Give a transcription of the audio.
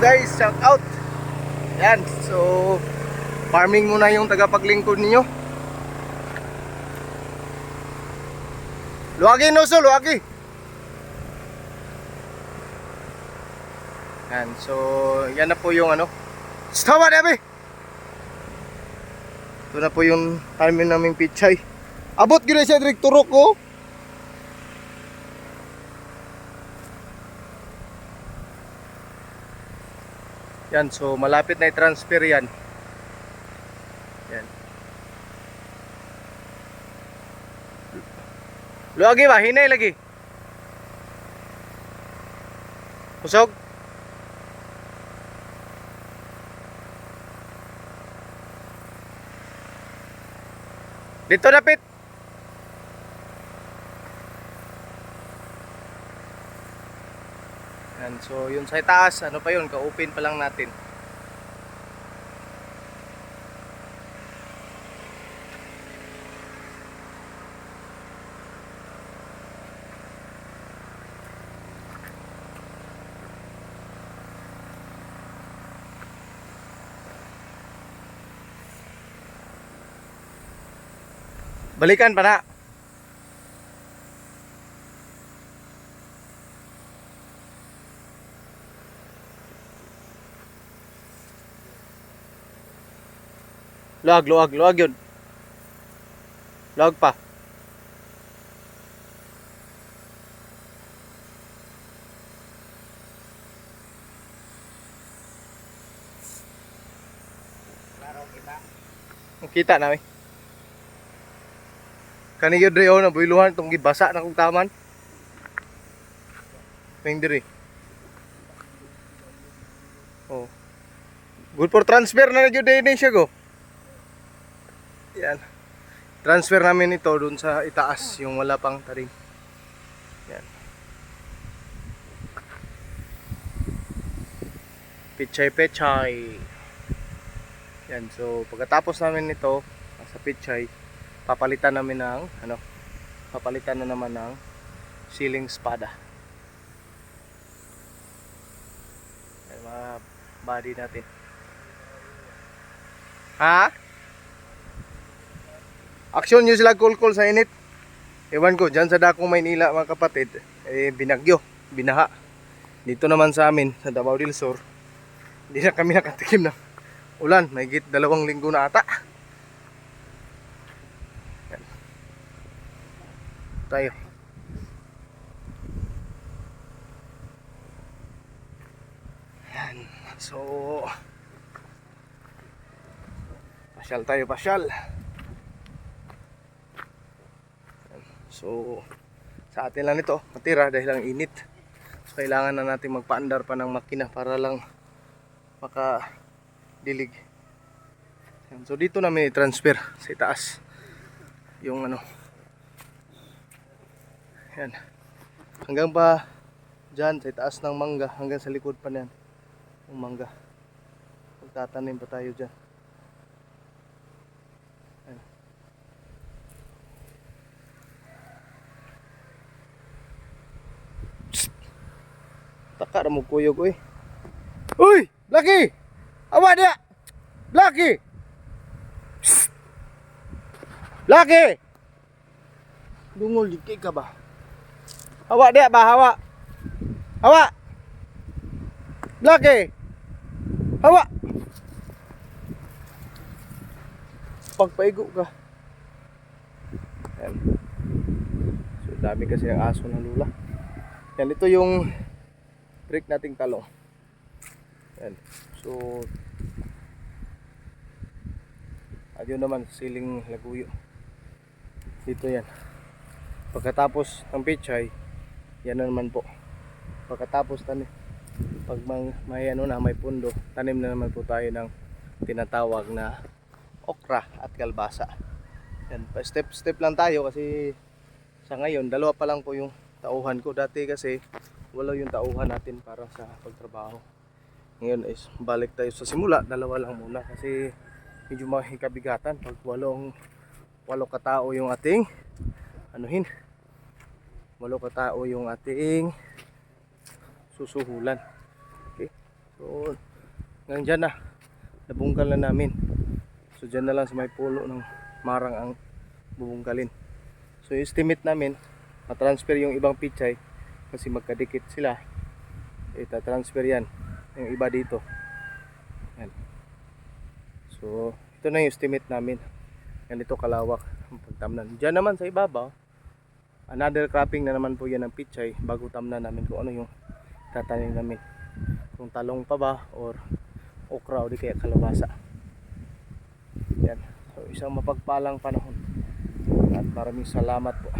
guys, shout out. Yan, so farming muna yung tagapaglingkod ninyo. Luwagi no so, luwagi. Yan, so yan na po yung ano. It, Ebe! Ito na po yung time naming pichay. Abot gina siya direct turok ko. Yan, so malapit na i-transfer yan. Yan. Luagi ba? Hinay lagi. Kusog? Dito na pit. Yan, so yun sa taas, ano pa yun, ka-open pa lang natin. Balikan pa na. Luag, luag, luag yun. Luag pa. Kita na eh. Kani gyud rio na builuhan tong gibasa na kong taman. Ping diri. Oh. Good for transfer na gyud din siya go. Yan. Transfer namin ito dun sa itaas yung wala pang taring. Yan. Pichay pechay. Yan, so pagkatapos namin nito sa pichay, papalitan namin ng ano, papalitan na naman ng ceiling spada. Yan, mga body natin. Ha? Action nyo sila cool-cool sa init. Ewan ko, dyan sa Dakong Maynila mga kapatid, eh, binagyo, binaha. Dito naman sa amin, sa Davao del Sur, hindi na kami nakatikim ng ulan. May git dalawang linggo na ata. Yan. Tayo. Yan. So, pasyal tayo, pasyal. So, sa atin lang ito, matira dahil ang init. So, kailangan na natin magpaandar pa ng makina para lang maka dilig. Yan. So, dito namin i-transfer sa itaas yung ano. Yan. Hanggang pa dyan sa itaas ng mangga, hanggang sa likod pa niyan. Yung mangga. Magtatanim pa tayo dyan. Taka na mo kuyog oy. Uy, Lucky! Awa dia. Lucky! Psst! Lucky! Dungol dikit ka ba? Hawa dia ba hawa? Hawa! Lucky! Hawa! Pagpaigo ka. Yan. So dami kasi ang aso ng lula. Yan ito yung break nating talong. Yan. So, ayun naman, siling laguyo. Dito yan. Pagkatapos ng pichay, yan na naman po. Pagkatapos tanim, pag may, may ano na, may pundo, tanim na naman po tayo ng tinatawag na okra at kalbasa. Yan, step step lang tayo kasi sa ngayon, dalawa pa lang po yung tauhan ko. Dati kasi wala yung tauhan natin para sa pagtrabaho. Ngayon is balik tayo sa simula, dalawa lang muna kasi medyo mahikabigatan pag walong walo katao yung ating anuhin. Walo katao yung ating susuhulan. Okay? So, hanggang dyan na. Nabungkal na namin. So, dyan na lang sa may pulo ng marang ang bubungkalin. So, estimate namin, matransfer yung ibang pichay kasi magkadikit sila. Ita-transfer yan. Yung iba dito. Yan. So, ito na yung estimate namin. Ganito kalawak ang pagtamnan. Diyan naman sa ibabaw, another cropping na naman po yan ng pichay bago tamnan namin kung ano yung tatanim namin. Kung talong pa ba or okra o di kaya kalabasa. Yan. So, isang mapagpalang panahon. At maraming salamat po.